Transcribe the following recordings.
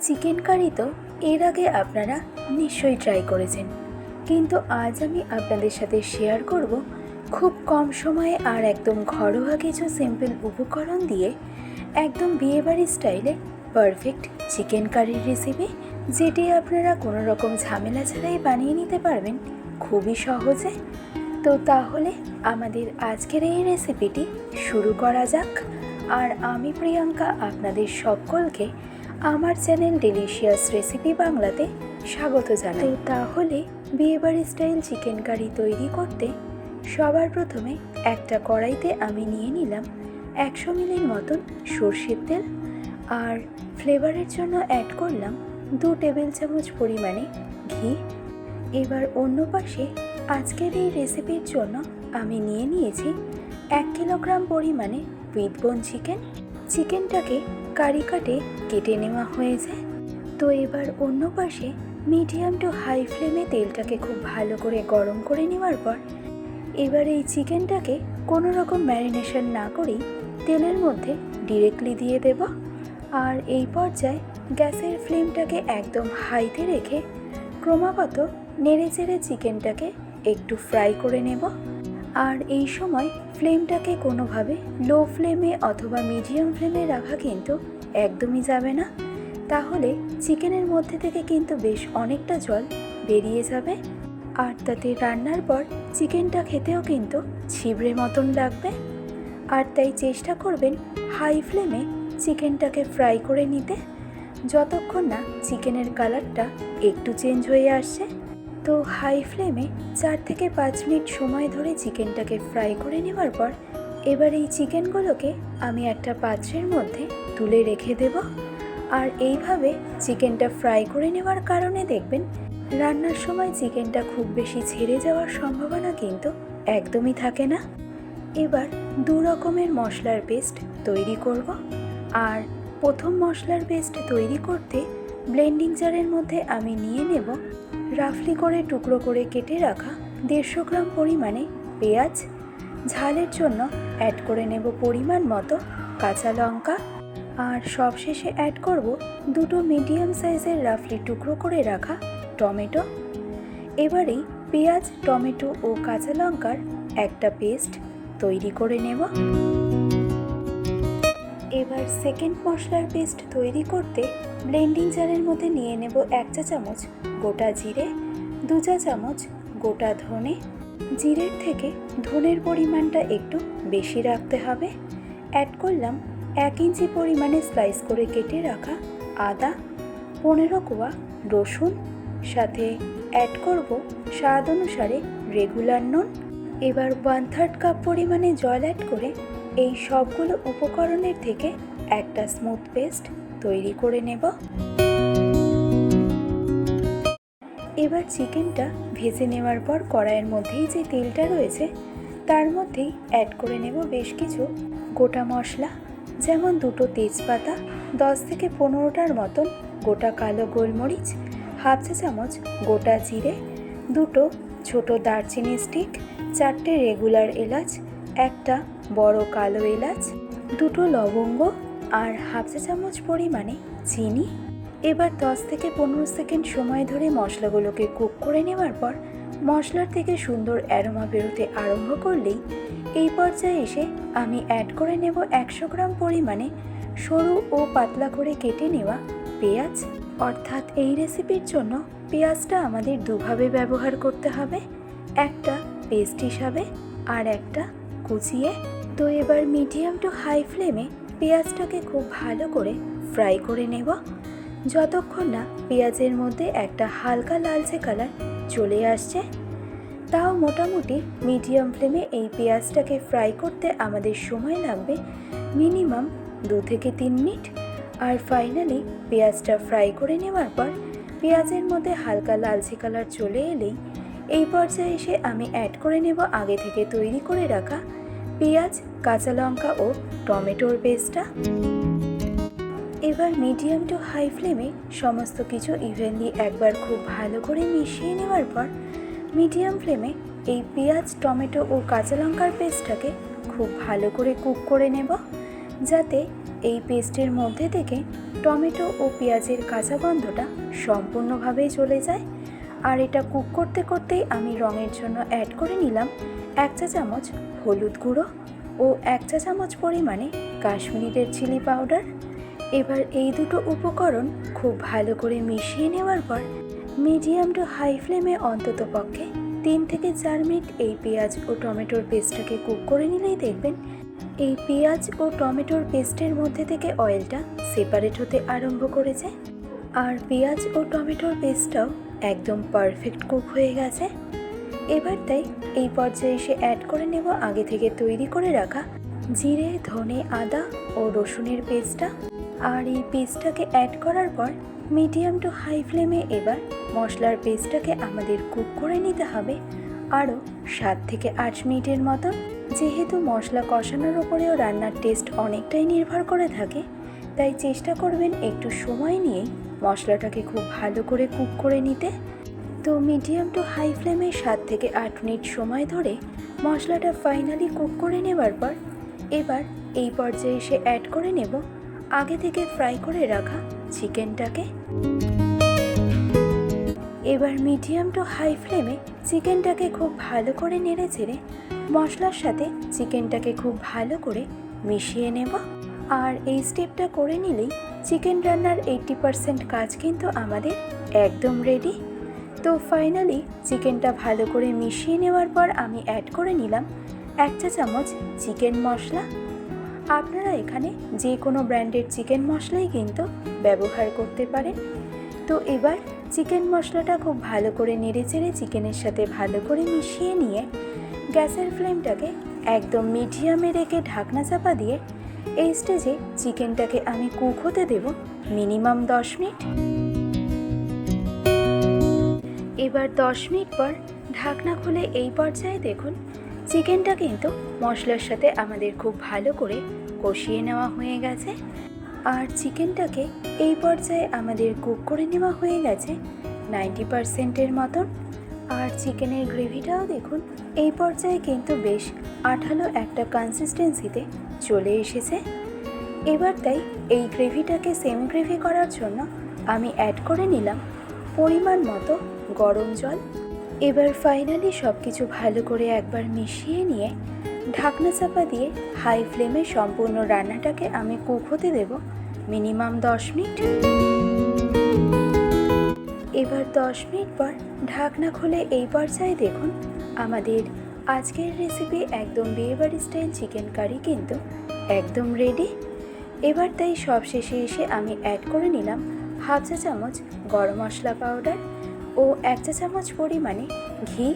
Chicken curry তো এর আগে আপনারা নিশ্চয়ই ট্রাই করেছেন। কিন্তু আজ আমি আপনাদের সাথে শেয়ার করব খুব কম সময়ে আর একদম ঘরোয়া কিছু সিম্পল উপকরণ দিয়ে একদম বিয়েবাড়ি স্টাইলে পারফেক্ট চিকেন কারির রেসিপি যেটি আপনারা কোনো রকম ঝামেলা ছাড়াই বানিয়ে নিতে পারবেন খুবই সহজে। তো তাহলে আমাদের আজকের এই রেসিপিটি শুরু করা যাক। আর আমি প্রিয়াঙ্কা, আপনাদের সকলকে আমার চ্যানেল ডেলিশিয়াস রেসিপি বাংলাতে স্বাগত জানাই। তাহলে বিয়েবাড়ি স্টাইল চিকেন কারি তৈরি করতে সবার প্রথমে একটা কড়াইতে আমি নিয়ে নিলাম একশো মিলির মতন সর্ষের তেল আর ফ্লেভারের জন্য অ্যাড করলাম দু টেবিল চামচ পরিমাণে ঘি। এবার অন্য পাশে আজকের এই রেসিপির জন্য আমি নিয়ে নিয়েছি এক কিলোগ্রাম পরিমাণে উইথ চিকেন চিকেনটাকে কারি কাটে, কেটে নেওয়া হয়ে যায়। তো এবার অন্য পাশে মিডিয়াম টু হাই ফ্লেমে তেলটাকে খুব ভালো করে গরম করে নেওয়ার পর, এবার এই চিকেনটাকে কোনো রকম ম্যারিনেশন না করেই তেলের মধ্যে ডিরেক্টলি দিয়ে দেব। আর এই পর্যায়ে গ্যাসের ফ্লেমটাকে একদম হাইতে রেখে ক্রমাগত নেড়ে চেড়ে চিকেনটাকে একটু ফ্রাই করে নেব। আর এই সময় ফ্লেমটাকে কোনোভাবে লো ফ্লেমে অথবা মিডিয়াম ফ্লেমে রাখা কিন্তু একদমই যাবে না। তাহলে চিকেনের মধ্যে থেকে কিন্তু বেশ অনেকটা জল বেরিয়ে যাবে। আর তাতে রান্নার পর চিকেনটা খেতেও কিন্তু ছিবড়ে মতন লাগবে। আর তাই চেষ্টা করবেন হাই ফ্লেমে চিকেনটাকে ফ্রাই করে নিতে। যতক্ষণ না চিকেনের কালারটা একটু চেঞ্জ হয়ে আসছে। তো হাই ফ্লেমে চার থেকে পাঁচ মিনিট সময় ধরে চিকেনটাকে ফ্রাই করে নেওয়ার পর এবার এই চিকেনগুলোকে আমি একটা পাত্রের মধ্যে তুলে রেখে দেব। আর এইভাবে চিকেনটা ফ্রাই করে নেওয়ার কারণে দেখবেন রান্নার সময় চিকেনটা খুব বেশি ছেড়ে যাওয়ার সম্ভাবনা কিন্তু একদমই থাকে না। এবার দু রকমের মশলার পেস্ট তৈরি করব। আর প্রথম মশলার পেস্ট তৈরি করতে ব্লেন্ডিং জারের মধ্যে আমি নিয়ে নেব রাফলি করে টুকরো করে কেটে রাখা দেড়শো গ্রাম পরিমাণে পেঁয়াজ, ঝালের জন্য অ্যাড করে নেব পরিমাণ মতো কাঁচা লঙ্কা আর সবশেষে অ্যাড করব দুটো মিডিয়াম সাইজের রাফলি টুকরো করে রাখা টমেটো। এবারেই পেঁয়াজ, টমেটো ও কাঁচা লঙ্কার একটা পেস্ট তৈরি করে নেব। এবার সেকেন্ড মশলার পেস্ট তৈরি করতে ব্লেন্ডিং জারের মধ্যে নিয়ে নেব এক চা চামচ গোটা জিরে, দু চা চামচ গোটা ধনে। জিরের থেকে ধনের পরিমাণটা একটু বেশি রাখতে হবে। অ্যাড করলাম এক ইঞ্চি পরিমাণে স্লাইস করে কেটে রাখা আদা, পনেরো কোয়া রসুন। সাথে অ্যাড করব স্বাদ অনুসারে রেগুলার নুন। এবার ওয়ান থার্ড কাপ পরিমাণে জল অ্যাড করে এই সবগুলো উপকরণের থেকে একটা স্মুথ পেস্ট তৈরি করে নেব। এবার চিকেনটা ভেজে নেওয়ার পর কড়াইয়ের মধ্যেই যে তেলটা রয়েছে, তার মধ্যেই অ্যাড করে নেব বেশ কিছু গোটা মশলা, যেমন দুটো তেজপাতা, দশ থেকে পনেরোটার মতন গোটা কালো গোলমরিচ, হাফ চা চামচ গোটা জিরে, দুটো ছোট দারচিনি স্টিক চারটে রেগুলার এলাচ একটা বড় কালো এলাচ, দুটো লবঙ্গ আর হাফ চা চামচ পরিমাণে চিনি। এবার দশ থেকে পনেরো সেকেন্ড সময় ধরে মশলাগুলোকে কুক করে নেওয়ার পর মশলার থেকে সুন্দর অ্যারোমা বেরোতে আরম্ভ করলেই এই পর্যায়ে এসে আমি অ্যাড করে নেব একশো গ্রাম পরিমাণে সরু ও পাতলা করে কেটে নেওয়া পেঁয়াজ। অর্থাৎ এই রেসিপির জন্য পেঁয়াজটা আমাদের দুভাবে ব্যবহার করতে হবে। একটা পেস্ট হিসাবে আর একটা কুচিয়ে তো এবার মিডিয়াম টু হাই ফ্লেমে পেঁয়াজটাকে খুব ভালো করে ফ্রাই করে নেব। যতক্ষণ না পেঁয়াজের মধ্যে একটা হালকা লালচে কালার চলে আসছে, তাও মোটামুটি মিডিয়াম ফ্লেমে এই পেঁয়াজটাকে ফ্রাই করতে আমাদের সময় লাগবে মিনিমাম দু থেকে তিন মিনিট। আর ফাইনালি পেঁয়াজটা ফ্রাই করে নেওয়ার পর পেঁয়াজের মধ্যে হালকা লালচে কালার চলে এলেই এই পর্যায়ে এসে আমি অ্যাড করে নেব আগে থেকে তৈরি করে রাখা পেঁয়াজ, কাঁচা লঙ্কা ও টমেটোর পেস্টটা এবার মিডিয়াম টু হাই ফ্লেমে সমস্ত কিছু ইভেনলি একবার খুব ভালো করে মিশিয়ে নেওয়ার পর মিডিয়াম ফ্লেমে এই পেঁয়াজ, টমেটো ও কাঁচা লঙ্কার পেস্টটাকে খুব ভালো করে কুক করে নেব। যাতে এই পেস্টের মধ্যে থেকে টমেটো ও পেঁয়াজের কাঁচা গন্ধটা সম্পূর্ণভাবেই চলে যায়। আর এটা কুক করতে করতেই আমি রঙের জন্য অ্যাড করে নিলাম এক চা চামচ হলুদ গুঁড়ো ও এক চা চামচ পরিমাণে কাশ্মীরি রেড চিলি পাউডার। এবার এই দুটো উপকরণ খুব ভালো করে মিশিয়ে নেওয়ার পর মিডিয়াম টু হাই ফ্লেমে অন্তত পক্ষে তিন থেকে চার মিনিট এই পেঁয়াজ ও টমেটোর পেস্টটাকে কুক করে নিলেই দেখবেন এই পেঁয়াজ ও টমেটোর পেস্টের মধ্যে থেকে অয়েলটা সেপারেট হতে আরম্ভ করেছে। আর পেঁয়াজ ও টমেটোর পেস্টটাও একদম পারফেক্ট কুক হয়ে গেছে। এবার তাই এই পর্যায়ে এসে অ্যাড করে নেব আগে থেকে তৈরি করে রাখা জিরে, ধনে, আদা ও রসুনের পেস্টটা। আর এই পেস্টটাকে অ্যাড করার পর মিডিয়াম টু হাই ফ্লেমে এবার মশলার পেস্টটাকে আমাদের কুক করে নিতে হবে আরও সাত থেকে আট মিনিটের মতন যেহেতু মশলা কষানোর ওপরেও রান্নার টেস্ট অনেকটাই নির্ভর করে থাকে তাই চেষ্টা করবেন একটু সময় নিয়ে মশলাটাকে খুব ভালো করে কুক করে নিতে। তো মিডিয়াম টু হাই ফ্লেমে সাত থেকে আট মিনিট সময় ধরে মশলাটা ফাইনালি কুক করে নেবার পর এবার এই পর্যায়ে এসে অ্যাড করে নেব আগে থেকে ফ্রাই করে রাখা চিকেনটাকে। এবার মিডিয়াম টু হাই ফ্লেমে চিকেনটাকে খুব ভালো করে নেড়ে চেড়ে মশলার সাথে চিকেনটাকে খুব ভালো করে মিশিয়ে নেব। আর এই স্টেপটা করে নিলেই চিকেন রান্নার এইট্টি পারসেন্ট কাজ কিন্তু আমাদের একদম রেডি তো ফাইনালি চিকেনটা ভালো করে মিশিয়ে নেওয়ার পর আমি অ্যাড করে নিলাম এক চা চামচ চিকেন মশলা। আপনারা এখানে যে কোনো ব্র্যান্ডের চিকেন মশলাই কিন্তু ব্যবহার করতে পারেন। তো এবার চিকেন মশলাটা খুব ভালো করে নেড়ে চেড়ে চিকেনের সাথে ভালো করে মিশিয়ে নিয়ে গ্যাসের ফ্লেমটাকে একদম মিডিয়ামে রেখে ঢাকনা চাপা দিয়ে এই স্টেজে চিকেনটাকে আমি কুক হতে দেব মিনিমাম দশ মিনিট। এবার দশ মিনিট পর ঢাকনা খুলে এই পর্যায়ে দেখুন চিকেনটা কিন্তু মশলার সাথে আমাদের খুব ভালো করে কষিয়ে নেওয়া হয়ে গেছে। আর চিকেনটাকে এই পর্যায়ে আমাদের কুক করে নেওয়া হয়ে গেছে নাইনটি পারসেন্টের মতন। আর চিকেনের গ্রেভিটাও দেখুন, এই পর্যায়ে কিন্তু বেশ আঠালো একটা কনসিস্টেন্সিতে চলে এসেছে। এবার তাই এই গ্রেভিটাকে সেম গ্রেভি করার জন্য আমি অ্যাড করে নিলাম পরিমাণ মতো গরম জল। এবার ফাইনালি সব কিছু ভালো করে একবার মিশিয়ে নিয়ে ঢাকনা চাপা দিয়ে হাই ফ্লেমে সম্পূর্ণ রান্নাটাকে আমি কুক হতে দেব মিনিমাম দশ মিনিট। এবার দশ মিনিট পর ঢাকনা খুলে এই পর্যায়ে দেখুন, আমাদের আজকের রেসিপি একদম বিয়েবাড়ি স্টাইল চিকেন কারি কিন্তু একদম রেডি এবার তাই সব শেষে এসে আমি অ্যাড করে নিলাম হাফ চা চামচ গরম মশলা পাউডার ও এক চা চামচ পরিমাণে ঘি।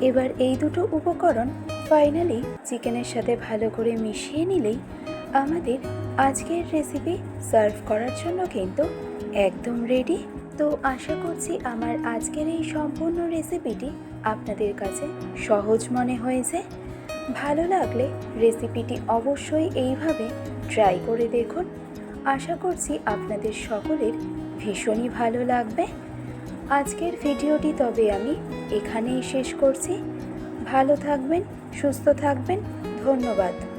এবার এই দুটো উপকরণ ফাইনালি চিকেনের সাথে ভালো করে মিশিয়ে নিলেই আমাদের আজকের রেসিপি সার্ভ করার জন্য কিন্তু একদম রেডি তো আশা করছি আমার আজকের এই সম্পূর্ণ রেসিপিটি আপনাদের কাছে সহজ মনে হয়েছে। ভালো লাগলে রেসিপিটি অবশ্যই এইভাবে ট্রাই করে দেখুন। আশা করছি আপনাদের সকলের ভীষণই ভালো লাগবে। আজকের ভিডিওটি তবে আমি এখানেই শেষ করছি। ভালো থাকবেন, সুস্থ থাকবেন। ধন্যবাদ।